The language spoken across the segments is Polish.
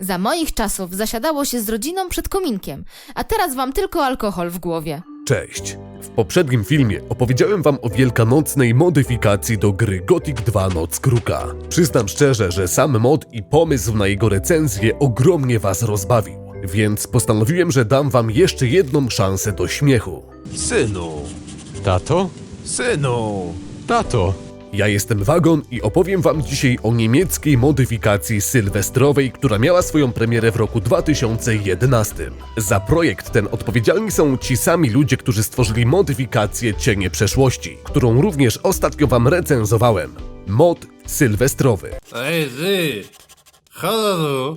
Za moich czasów zasiadało się z rodziną przed kominkiem, a teraz wam tylko alkohol w głowie. Cześć! W poprzednim filmie opowiedziałem wam o wielkanocnej modyfikacji do gry Gothic 2 Noc Kruka. Przyznam szczerze, że sam mod i pomysł na jego recenzję ogromnie was rozbawił, więc postanowiłem, że dam wam jeszcze jedną szansę do śmiechu. Synu, Tato? synu. Tato! Ja jestem Wagon i opowiem wam dzisiaj o niemieckiej modyfikacji sylwestrowej, która miała swoją premierę w roku 2011. Za projekt ten odpowiedzialni są ci sami ludzie, którzy stworzyli modyfikację Cienie Przeszłości, którą również ostatnio wam recenzowałem. Mod sylwestrowy. Ej, ty! Halo,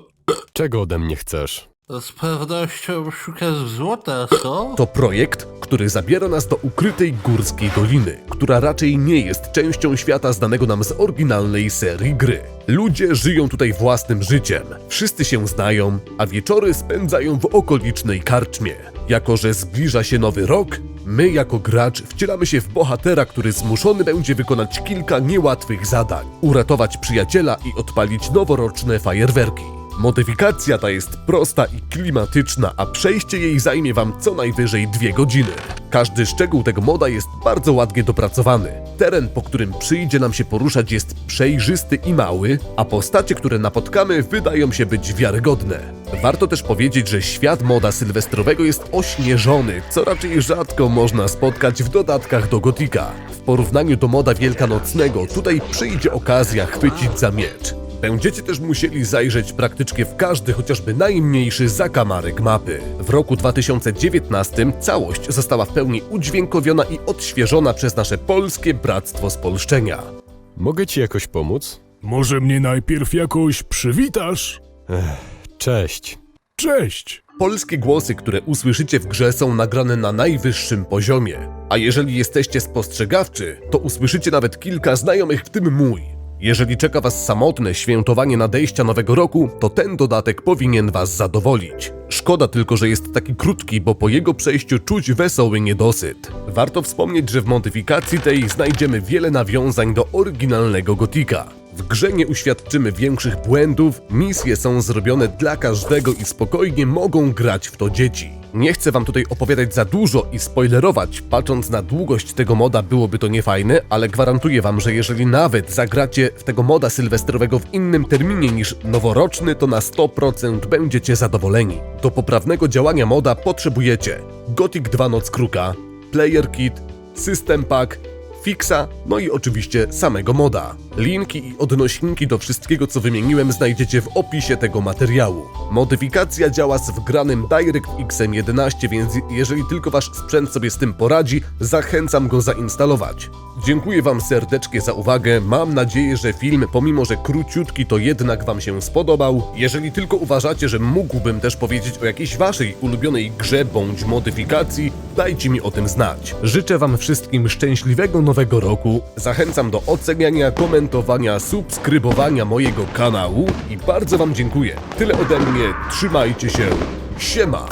Czego ode mnie chcesz? Z pewnością szukasz złota, co? To projekt, który zabiera nas do ukrytej górskiej doliny, która raczej nie jest częścią świata znanego nam z oryginalnej serii gry. Ludzie żyją tutaj własnym życiem, wszyscy się znają, a wieczory spędzają w okolicznej karczmie. Jako, że zbliża się nowy rok, my jako gracz wcielamy się w bohatera, który zmuszony będzie wykonać kilka niełatwych zadań, uratować przyjaciela i odpalić noworoczne fajerwerki. Modyfikacja ta jest prosta i klimatyczna, a przejście jej zajmie wam co najwyżej dwie godziny. Każdy szczegół tego moda jest bardzo ładnie dopracowany. Teren, po którym przyjdzie nam się poruszać jest przejrzysty i mały, a postacie, które napotkamy wydają się być wiarygodne. Warto też powiedzieć, że świat moda sylwestrowego jest ośnieżony, co raczej rzadko można spotkać w dodatkach do Gotika. W porównaniu do moda wielkanocnego, tutaj przyjdzie okazja chwycić za miecz. Będziecie też musieli zajrzeć praktycznie w każdy, chociażby najmniejszy zakamarek mapy. W roku 2019 całość została w pełni udźwiękowiona i odświeżona przez nasze polskie Bractwo Spolszczenia. Mogę ci jakoś pomóc? Może mnie najpierw jakoś przywitasz? Cześć. Cześć! Polskie głosy, które usłyszycie w grze są nagrane na najwyższym poziomie. A jeżeli jesteście spostrzegawczy, to usłyszycie nawet kilka znajomych, w tym mój. Jeżeli czeka Was samotne świętowanie nadejścia nowego roku, to ten dodatek powinien Was zadowolić. Szkoda tylko, że jest taki krótki, bo po jego przejściu czuć wesoły niedosyt. Warto wspomnieć, że w modyfikacji tej znajdziemy wiele nawiązań do oryginalnego Gotika. W grze nie uświadczymy większych błędów, misje są zrobione dla każdego i spokojnie mogą grać w to dzieci. Nie chcę wam tutaj opowiadać za dużo i spoilerować, patrząc na długość tego moda byłoby to niefajne, ale gwarantuję wam, że jeżeli nawet zagracie w tego moda sylwestrowego w innym terminie niż noworoczny, to na 100% będziecie zadowoleni. Do poprawnego działania moda potrzebujecie Gothic 2 Noc Kruka, Player Kit, System Pack, Fixa, no i oczywiście samego moda. Linki i odnośniki do wszystkiego, co wymieniłem, znajdziecie w opisie tego materiału. Modyfikacja działa z wgranym DirectX 11, więc jeżeli tylko wasz sprzęt sobie z tym poradzi, zachęcam go zainstalować. Dziękuję wam serdecznie za uwagę. Mam nadzieję, że film, pomimo że króciutki, to jednak wam się spodobał. Jeżeli tylko uważacie, że mógłbym też powiedzieć o jakiejś waszej ulubionej grze bądź modyfikacji, dajcie mi o tym znać. Życzę wam wszystkim szczęśliwego nowego roku. Zachęcam do oceniania, komentowania, subskrybowania mojego kanału i bardzo wam dziękuję. Tyle ode mnie. Trzymajcie się. Siema!